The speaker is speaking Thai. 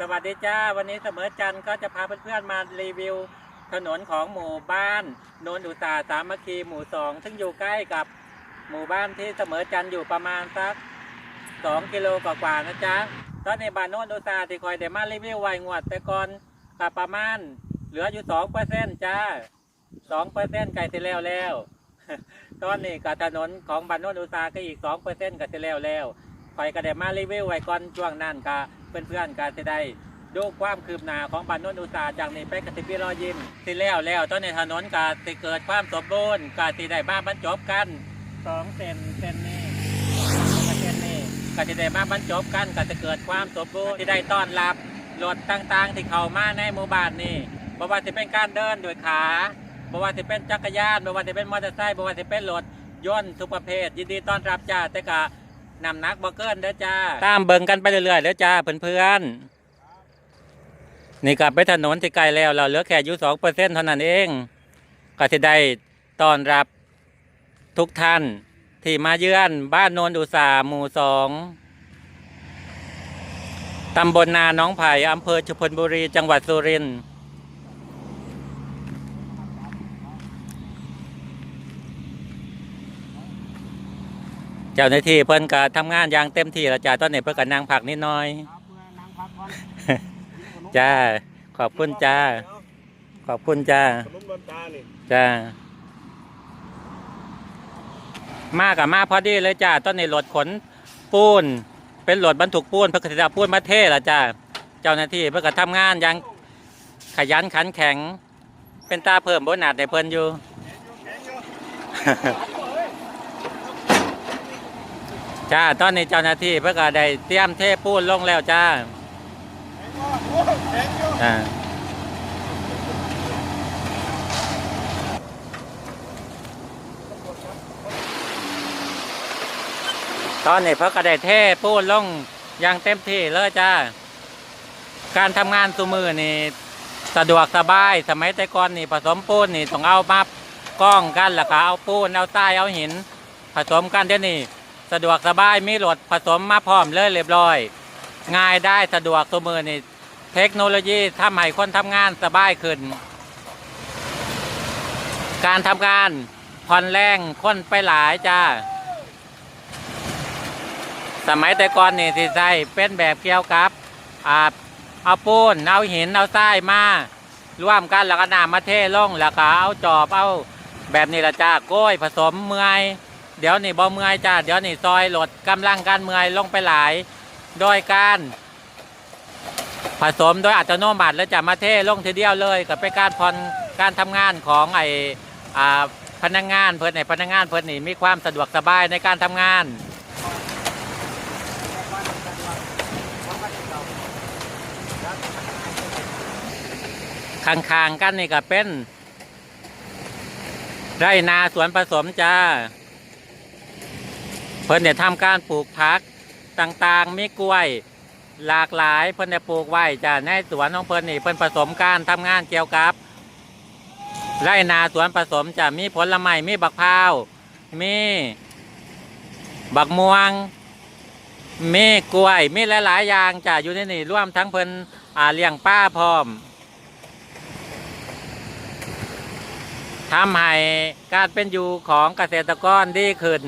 สวัสดีจ้า วันนี้เสมอจันทร์ก็จะพาเพื่อนๆมารีวิว ถนนของหมู่บ้านโนนอุตสาสามัคคีหมู่สองซึ่งอยู่ใกล้กับหมู่บ้านที่เสมอจันทร์อยู่ประมาณสักสองกิโลกว่าๆนะจ๊ะตอนในบ้านโนนอุตสาที่คอยเดมารีวิวไว้งวดแต่ก่อนกับประมาณ เหลืออยู่สองเปอร์เซ็นต์จ้าสองเปอร์เซ็นต์ไก่ที่แล้วแล้ว ตอนนี้กับถนนของบ้านโนนอุตสาก็อีกสองเปอร์เซ็นต์ก็ที่แล้วแล้ว คอยก็ได้มารีวิวไว้ก่อนช่วงนั้นก็เพื่อนๆก็จะได้ดูความคืบหน้าของบ้านนนอุตสาหจากนี้ไปกสิบปีรอยยิ้มสิแล้วแล้วตอนในถนนกาสิเกิดความสมบูรณ์กาสิได้มาบรรจบกันสองเส้นเส้นนี้กับเส้นนี้กาสิได้มาบรรจบกันกาจะเกิดความสมบูรณ์ที่ได้ต้อนรับรถต่างๆ ที่เข้ามาในหมู่บ้านนี้เพราะว่าจะเป็นการเดินโดยขาเพราะว่าจะเป็นจักรยานเพราะว่าจะเป็นมอเตอร์ไซค์เพราะว่าจะเป็นรถยนต์ทุกประเภท ยินดีต้อนรับจ้าแต่กะ นำนักบ่เกินเด้อจ้า ตามเบิ่งกันไปเรื่อยๆเด้อจ้าเพื่อนๆนี่กลับไปถนนที่ไกลแล้ว เราเหลือแค่อยู่สองเปอร์เซ็นเท่านั้นเองก็จะได้ต้อนรับทุกท่านที่มาเยือนบ้านโนนอุตสาหมู่สองตำบลนาน้องไผ่อำเภอชุพลบุรี จังหวัดสุรินทร์ เจ้าหน้าที่เพิ่นก็ทำงานอย่างเต็มที่แล้วจ้าตอนนี้เพิ่นก็นั่งพักนิดหน่อย ครับเพื่อนั่งพักก่อนจ้า ขอบคุณจ้า ขอบคุณจ้า ขนมน้ำตานี่จ้า มากับมาพอดีเลยจ้าต้นในรถขนปูน เป็นรถบรรทุกปูนเพื่อกสิเอาปูนมาเทละจ้า เจ้าหน้าที่เพื่อก็ทำงานอยังขยันขันแข็ง เป็นตาเพิ่มโบนัสในเพิ่นอยู่ จ้าตอนนี้เจ้าหน้าที่เพื่อก็ได้เตรียมเทปูนลงแล้วจ้าอ่าตอนนี้เพิ่นก็ได้เทปูนลงอย่างเต็มที่เลยจ้า การทำงานสุมือนี่สะดวกสบายสมัยแต่ก่อนนี่ผสมปูนนี่ต้องเอามาก้องกันแล้วก็เอาปูนเอาทรายเอาหิน ผสมกันเดี๋ยวนี้ สะดวกสบายมีรถผสมมาพร้อมเลยเรียบร้อย ง่ายได้สะดวกตัวมือนี่เทคโนโลยีทำให้คนทำงานสบายขึ้น การทำงานผ่อนแรงคนไปหลายจ้า สมัยแต่ก่อนนี่สิใส่เป็นแบบเกี่ยวกับอ่าเอาปูนเอาหินเอาทรายมาร่วมกันแล้วก็น้ำมาเทลงแล้วก็เอาจอบเอาแบบนี้ละจ้าก้อยผสมเมื่อย เดี๋ยวนี่บ่เมื่อยจ้าเดี๋ยวนี่ซอยลดกำลังการเมื่อยลงไปหลาย โดยการผสมโดยอัตโนมัติแล้วจะมาเทลงทีเดียวเลยก็เป็นการผ่อนการทำงานของไออ่าพนักงานเพื่อนในพนักงานเพื่อนนี่มีความสะดวกสบายในการทำงานข้างๆกันนี่ก็เป็น ไรนาสวนผสมจ้า เพิ่นเนี่ยทำการปลูกผักต่างๆมีกล้วย หลากหลายเพิ่นได้ปลูกไว้จ้าในสวนของเพิ่นนี่เพิ่นผสมการทำงานเกี่ยวกับไรนาสวนผสมจะมีผลไม้มีบักพร้าวมีบักม่วงมีกล้วยมีหลายๆอย่างจ้ะอยู่ในนี่ร่วมทั้งเพิ่นอาเลี้ยงป้าพร้อมทำให้การเป็นอยู่ของเกษตรกรดีขึ้น